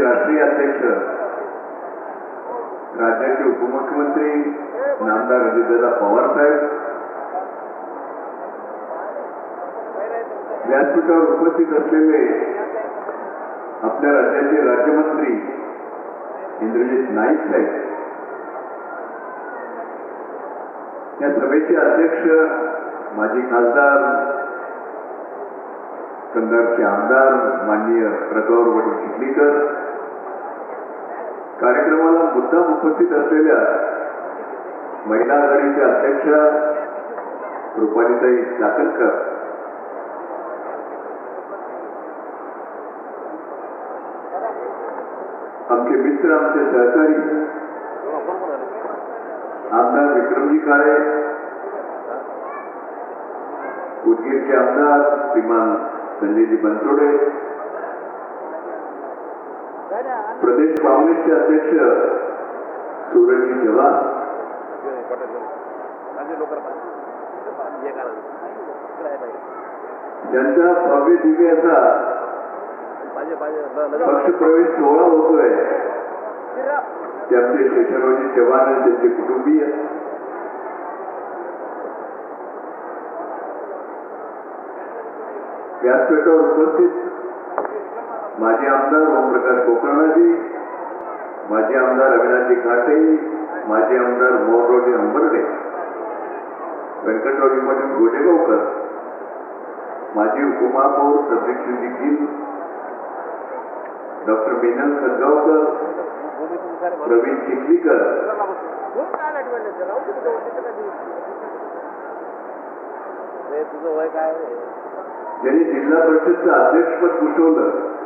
राष्ट्रीय अध्यक्ष राज्याचे उपमुख्यमंत्री नामदार अजितदादा पवार साहेब व्यासपीठावर उपस्थित असलेले आपल्या राज्याचे राज्यमंत्री इंद्रजित नाईक साहेब या सभेचे अध्यक्ष माजी खासदार कंधारचे आमदार माननीय प्रतावर वडील चिखलीकर कार्यक्रमाला मुद्दाम उपस्थित असलेल्या महिला आघाडीच्या अध्यक्षा रुपालीताई चाकणकर. आमचे मित्र आमचे सहकारी आमदार विक्रमजी काळे उदगीरचे आमदार श्रीमान संजयजी बनसोडे प्रदेश काँग्रेसचे अध्यक्ष सुरणी चव्हाण. ज्यांचा भव्य दिव्य असा पक्षप्रवेश सोहळा होतोय. ते आमचे शेषरावजी चव्हाण आणि त्यांचे कुटुंबीय. व्यासपीठावर उपस्थित माजी आमदार ओमप्रकाश आमदार काटे माजी आमदार मोहनरावजी अंबर्डे व्यंकटरावजी पाटील गोडेगावकर माजी उपमहापौर सर्वेक्षणजी गिल डॉक्टर मिनल खतगावकर प्रवीण चिखलीकर. तुझं वय काय ज्यांनी जिल्हा परिषदचं अध्यक्षपद भूषवलं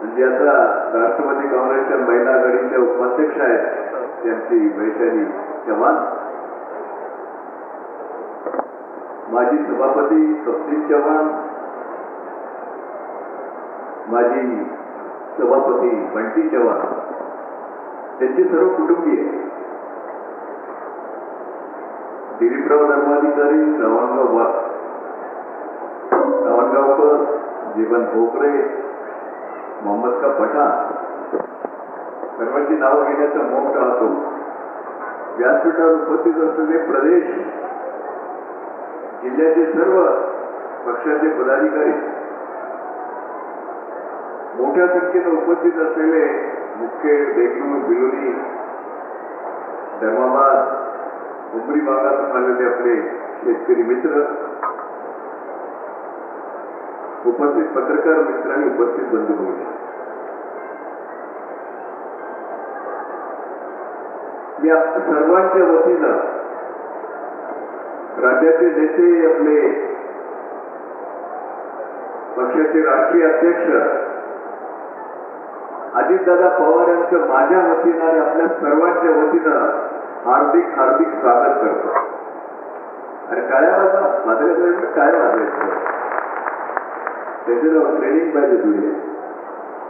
म्हणजे आता राष्ट्रवादी काँग्रेसच्या महिला आघाडीच्या उपाध्यक्ष आहेत त्यांची वैशाली चव्हाण. माजी सभापती स्वप्नील चव्हाण. माजी सभापती बंटी चव्हाण. त्यांचे सर्व कुटुंबीय दिलीपराव धर्माधिकारी रावणगाव वा रावणगावकर जीवन भोकरे मोहम्मद का पठाण? सर्वांची नावं घेण्याचा मोह टाळतो व्यासपीठावर उपस्थित असलेले प्रदेश जिल्ह्याचे सर्व पक्षाचे पदाधिकारी मोठ्या संख्येनं उपस्थित असलेले मुखेड देगलूर बिलोली धर्माबाद उमरी भागातून आलेले आपले शेतकरी मित्र उपस्थित पत्रकार मित्रांनी उपस्थित बंधू भगिनी या सर्वांच्या वतीनं राज्याचे नेते आपले पक्षाचे राष्ट्रीय अध्यक्ष अजितदादा पवार यांचं माझ्या वतीनं आणि आपल्या सर्वांच्या वतीनं हार्दिक हार्दिक स्वागत करतो. आणि काळ्या वाजा माझ्या काय वाजवायचं त्याच्यावर ट्रेनिंग पाहिजे तुझी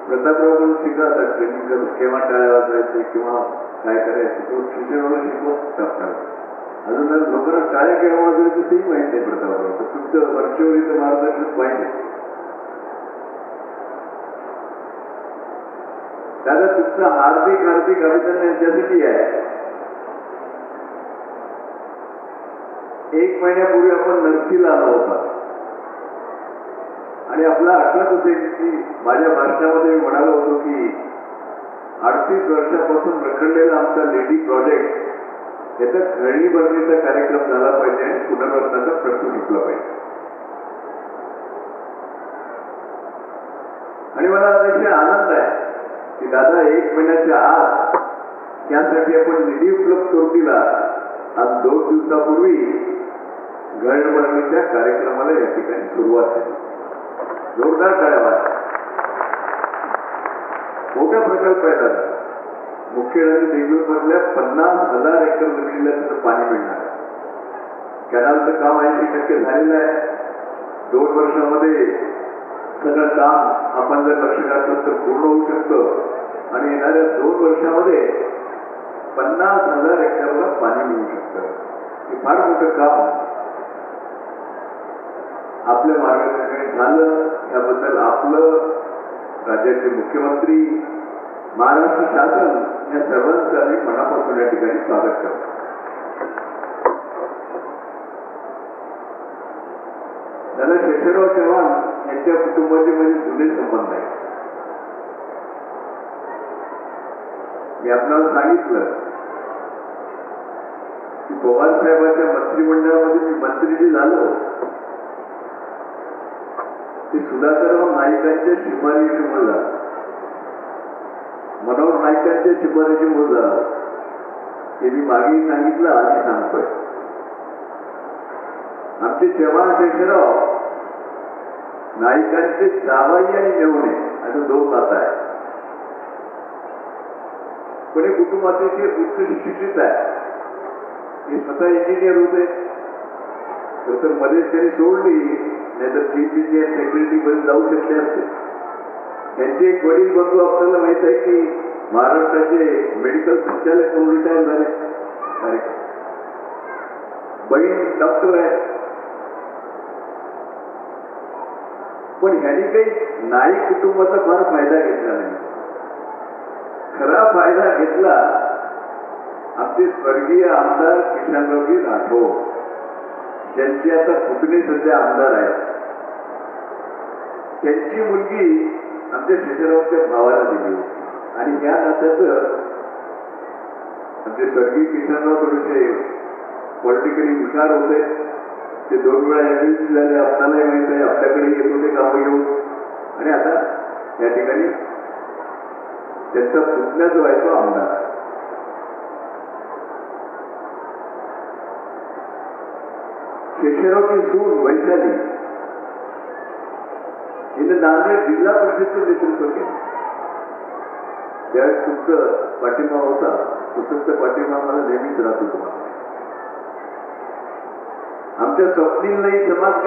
प्रतापरावकडून शिकतात आता ट्रेनिंग कसं केव्हा टाळ्या वाजवायचे किंवा काय करायचं तो शिक्षणाला शिकवत टाकतात अजून जर लोकांना टाळ्या केव्हा वाजवायचं तेही माहीत नाही प्रतापराव तर तुमचं वर्षभरीचं मार्गदर्शन पाहिजे. दादा तुमचं हार्दिक हार्दिक अभिनंदन यांच्यासाठी आहे. एक महिन्यापूर्वी आपण नर्सीला आला होता. आणि आपला आठवत होते की माझ्या भाषणामध्ये मी म्हणालो होतो की अडतीस वर्षापासून रखडलेला आमचा लेडी प्रोजेक्ट याचा घळणी भरणीचा कार्यक्रम झाला पाहिजे आणि पुनर्वसनाचा प्रश्न सुटला पाहिजे. आणि मला अतिशय आनंद आहे की दादा एक महिन्याच्या आत त्यासाठी आपण निधी उपलब्ध करून दिला. आज दोन दिवसापूर्वी घळणभरणीच्या कार्यक्रमाला या ठिकाणी सुरुवात झाली. जोरदार टाळ्या वाजल्या. मोठा प्रकल्प आहे दादा मुख्य नदी देगलूर पन्नास हजार एकर जमिनीला तिथं पाणी मिळणार आहे. कॅनलचं काम ऐंशी टक्के झालेलं आहे. दोन वर्षामध्ये सगळं काम आपण जर लक्ष घातलं तर पूर्ण होऊ शकतं. आणि येणाऱ्या दोन वर्षामध्ये पन्नास हजार एकरला पाणी मिळू शकतं. हे फार मोठं काम आपल्या मार्गदर्शनाने झालं याबद्दल आपलं राज्याचे मुख्यमंत्री महाराष्ट्र शासन या सर्वांचं आम्ही मनापासून या ठिकाणी स्वागत करतो. दादा शेषराव चव्हाण यांच्या कुटुंबाचे म्हणजे जुने संबंध आहे मी आपल्याला सांगितलं की पवार साहेबांच्या मंत्रिमंडळामध्ये मी मंत्री जे झालो. ते सुधाकरराव नाईकांच्या शिफारशीमुळे झालं मनोहर नाईकांच्या शिफारशीमुळे झालं हे मी मागेही सांगितलं आधी सांगतोय. आमचे चव्हाण शेषराव नाईकांचे जावाई आणि मेवणे असं दोन नाता आहे. पण हे कुटुंब अतिशय उच्च शिक्षित आहे. हे स्वतः इंजिनियर होते. तर तर मध्येच त्यांनी सोडली. नाहीतर चीफ इंजिनियर सेक्रेटरी मध्ये जाऊ शकले असते. त्यांचे एक वडील बंधू आपल्याला माहीत आहे की महाराष्ट्राचे मेडिकल संचालक म्हणून रिटायर झाले. अरे बहीण डॉक्टर आहे. पण ह्यांनी काही नाईक कुटुंबाचा फार फायदा घेतला नाही. खरा फायदा घेतला आमचे स्वर्गीय आमदार किशनरावजी राठोड. ज्यांचे आता पुतणे सध्या आमदार आहेत. त्यांची मुलगी आमच्या शिशुरावच्या भावाला दिली आणि या नात्याचं आमचे स्वर्गीय किशनराव थोडेसे पॉलिटिकली हुशार होते. ते दोन वेळा एमएलसी झाले. आपल्यालाही माहीत आहे. आपल्याकडे येत होते कामं घेऊन. आणि आता या ठिकाणी त्यांचा पुतण्या जो आहे तो आमदार आहे. शेषरावची सून वैशाली हिने नांदेड जिल्हा परिषदचं नेतृत्व केलं त्यावेळेस तुमचं पाठिंबा होता पुस्तकचा पाठिंबा मला नेहमीच राहतो तुम्हाला. आमच्या स्वप्नीललाही समाज